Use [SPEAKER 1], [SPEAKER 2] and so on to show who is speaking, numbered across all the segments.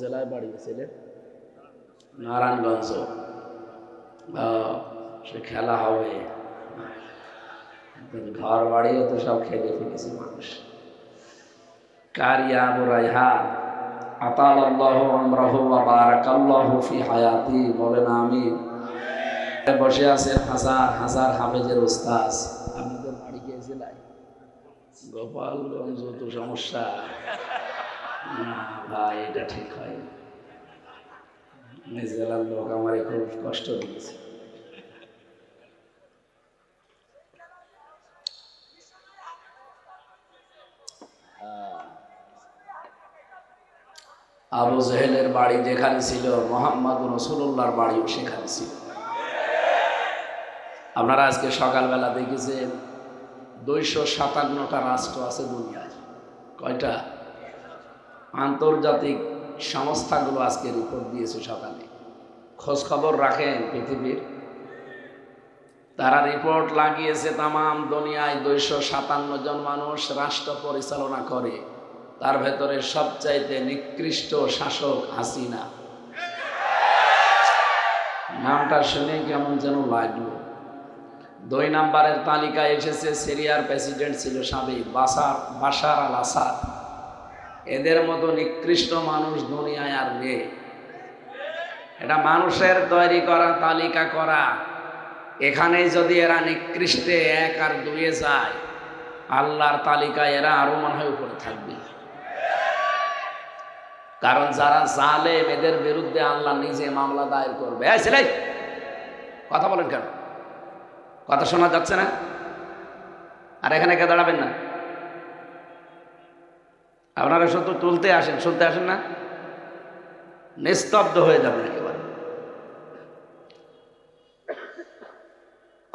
[SPEAKER 1] জেলায় বাড়ি ছিলেন নারায়ণগঞ্জ। সে খেলা হবে। ঘর বাড়িও তো সব খেলে ফেলেছে মানুষ। কারিয়া আবু রাইহান আতাল আল্লাহ আমরাহু বারাকাল্লাহু ফি হায়াতি বলেন আমিন। বসে আছেন হাজার হাজার হাফেজের উস্তাজ আপনাদের বাড়ি গিয়েছিলেন গোপালগঞ্জ তো সমস্যা। এটা ঠিক হয় লোক খুব কষ্ট দিয়েছে। আবু জেহেলের বাড়ি যেখানে ছিল মোহাম্মদ রসুল্লাহর বাড়িও সেখানে ছিল। আপনারা আজকে সকালবেলা দেখেছেন, দুইশো সাতান্নটা রাষ্ট্র আছে দুনিয়ায়। কয়টা? আন্তর্জাতিক সংস্থাগুলো আজকে রিপোর্ট দিয়েছে সকালে। খোঁজ খবর রাখেন পৃথিবীর। তারা রিপোর্ট লাগিয়েছে তামাম দুনিয়ায় দুইশো সাতান্ন জন মানুষ রাষ্ট্র পরিচালনা করে। তার ভেতরে সবচাইতে নিকৃষ্ট শাসক হাসিনা। নামটা শুনে কেমন যেন লাগল। দুই নাম্বারের তালিকায় এসেছে সিরিয়ার প্রেসিডেন্ট ছিল সাবেক বাসার বাসার আল আসাদ। এদের মতো নিকৃষ্ট মানুষ দুনিয়ায় আর নেই। এটা মানুষের তৈরি করা, তালিকা করা। এখানে যদি এরা নিকৃষ্টে এক আর দুয়ে যায়, আল্লাহর তালিকায় এরা আরও মনে হয় উপরে থাকবে। কারণ যারা জালেম, এদের বিরুদ্ধে আল্লাহ নিজে মামলা দায়ের করবে। ছেলে, কথা বলেন কেন? কথা শোনা যাচ্ছে না? আর এখানে কে দাঁড়াবেন না? আপনারা শুধু তুলতে আসেন, শুনতে আসেন না, নিস্তব্ধ হয়ে যাবেন একেবারে।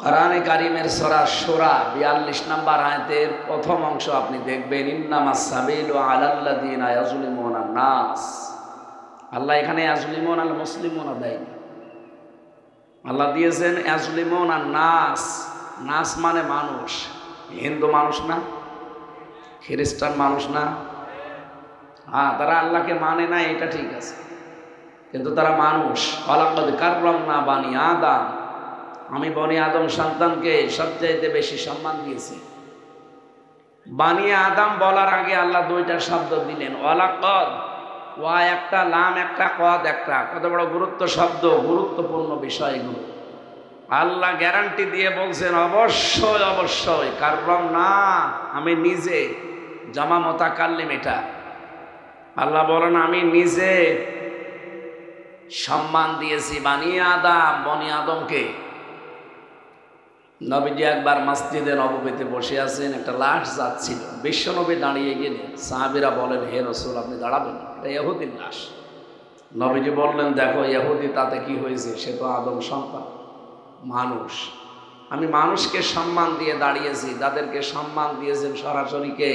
[SPEAKER 1] কোরআনে কারিমের সরা সোরা বিয়াল্লিশ নাম্বার আয়তের প্রথম অংশ আপনি দেখবেন ইন্নামা সাবিল ও আলাল্লাদিন আয়াজুলিমোনা নাস। আল্লাহ এখানে আজলিমন আল মুসলিমোনা দেয়নি। আল্লাহ দিয়েছেন আজলিমন আর নাস। নাস মানে মানুষ। হিন্দু মানুষ না, খ্রিস্টান মানুষ না হ্যাঁ তারা আল্লাহকে মানে না, এটা ঠিক আছে। কিন্তু তারা মানুষ। অলাকদ কাররম না বানি আদাম। আমি বনি আদম সন্তানকে সবচাইতে বেশি সম্মান দিয়েছি। বানিয়ে আদম বলার আগে আল্লাহ দুইটা শব্দ দিলেন। অলাকদ ওয়া একটা, লাম একটা, কদ একটা। কত বড় গুরুত্ব শব্দ, গুরুত্বপূর্ণ বিষয় এগুলো আল্লাহ গ্যারান্টি দিয়ে বলছেন, অবশ্যই অবশ্যই কারণ না আমি নিজে, জামা মতা কাল্লিম এটা। আল্লাহ বলেন, আমি নিজে সম্মান দিয়েছি বানিয়ে আদাম, বনি আদমকে। নবীজি একবার মসজিদে নবমীতে বসে আছেন, একটা লাশ যাচ্ছিল বিশ্বনবী দাঁড়িয়ে গেলেন সাহাবিরা বলেন, হে রসুল, আপনি দাঁড়াবেন এটা ইহুদির লাশ। নবীজি বললেন, দেখো, ইহুদি তাতে কি হয়েছে? সে তো আদম সন্তান, মানুষ। আমি মানুষকে সম্মান দিয়ে দাঁড়িয়েছি। যাদেরকে সম্মান দিয়েছেন সরাসরি কে?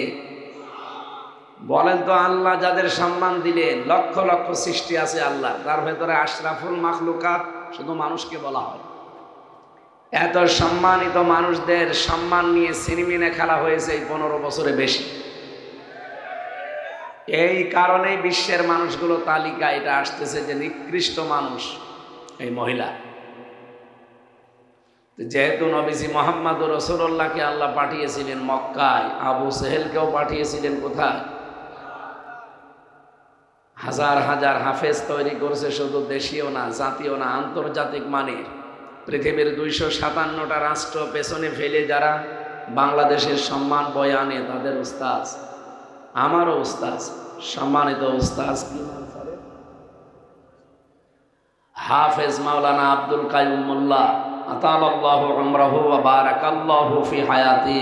[SPEAKER 1] বলেন তো আল্লাহ যাদের সম্মান দিলেন লক্ষ লক্ষ সৃষ্টি আছে আল্লাহ। তার ভেতরে আশরাফুল মাখলুকাত শুধু মানুষকে বলা হয়। এত সম্মানিত মানুষদের সম্মান নিয়ে সিনেমিনে খেলা হয়েছে এই পনেরো বছরে বেশি। এই কারণেই বিশ্বের মানুষগুলো তালিকা এটা আসতেছে যে নিকৃষ্ট মানুষ এই মহিলা। যেহেতু নবীজি মোহাম্মদ রসুল্লাহকে আল্লাহ পাঠিয়েছিলেন মক্কায়, আবু সেহেলকেও পাঠিয়েছিলেন কোথায়? হাজার হাজার হাফেজ তৈরি করছে শুধু দেশীয় না, জাতীয় না, আন্তর্জাতিক মানের। পৃথিবীর দুইশো সাতান্নটা রাষ্ট্র পেছনে ফেলে যারা বাংলাদেশের সম্মান বয়ে আনে তাদের উস্তাজ আমারও উস্তাজ সম্মানিত উস্তাজ কি হাফেজ মাওলানা আব্দুল কাইম মোল্লা, আতালাল্লাহু উমরাহু ওয়া বারাকাল্লাহু ফি হায়াতি।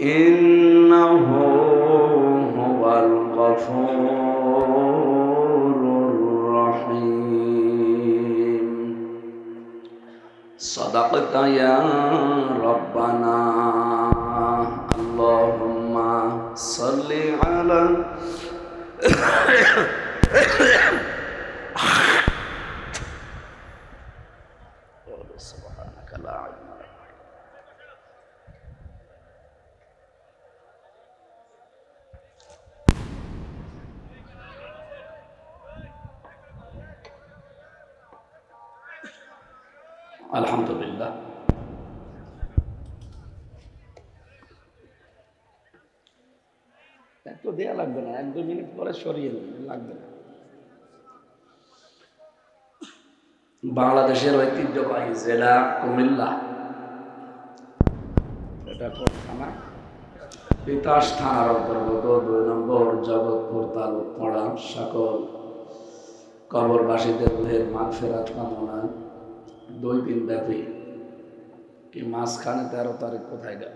[SPEAKER 2] إنه هو الغفور الرحيم. صدقت يا ربنا. اللهم صل على
[SPEAKER 1] আলহামদুলিল্লাহ। এত দেয়া লাগবে না এক দুই মিনিট পরে সরিয়ে নেবেন লাগবে না। বাংলাদেশের ঐতিহ্যবাহী জেলা কুমিল্লা। এটা কোন থানা? তিতাস থানার অন্তর্গত দুই নম্বর জগৎপুর তালুক পড়া সকল কবরবাসীদের মাগ ফেরাত কামনা। দুই দিন ব্যাপী কি মাঝখানে তেরো তারিখ কোথায় গেল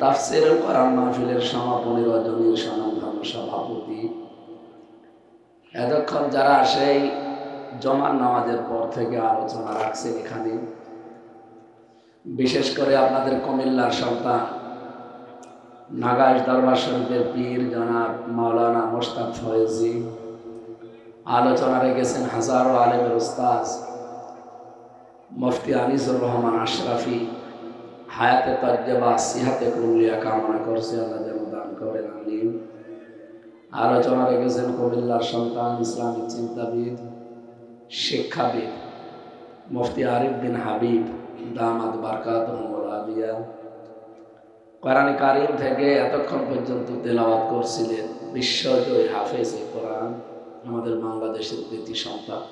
[SPEAKER 1] তাফসির কোরআন মাহফিলের সমাপনী রজনীর সনামধন্য সভাপতি। এতক্ষণ যারা সেই জমার নামাজের পর থেকে আলোচনা রাখছেন এখানে। বিশেষ করে আপনাদের কুমিল্লার সন্তান, নাগাইশ দরবার শরীফের পীর জনাব মাওলানা মোস্তাক ফয়েজি আলোচনা রেখেছেন হাজারো আলেমের উস্তাজ মুফতি আনিসুর রহমান আশরাফি। হায়াতে তজ্জবা, সিহাতে কুলিয়া কামনা করছে, আল্লাহ যেন দান করেন আলিম আলোচনা রেখেছেন কুমিল্লার সন্তান, ইসলামিক চিন্তাবিদ শিক্ষাবিদ। মুফতি আরিফ বিন হাবিব দামাদ বারকাত আলিয়া কোরআন কারিম থেকে এতক্ষণ পর্যন্ত তেলাওয়াত করছিলেন বিশ্বজয় হাফেজ এ কোরআন, আমাদের বাংলাদেশের কৃতি সন্তান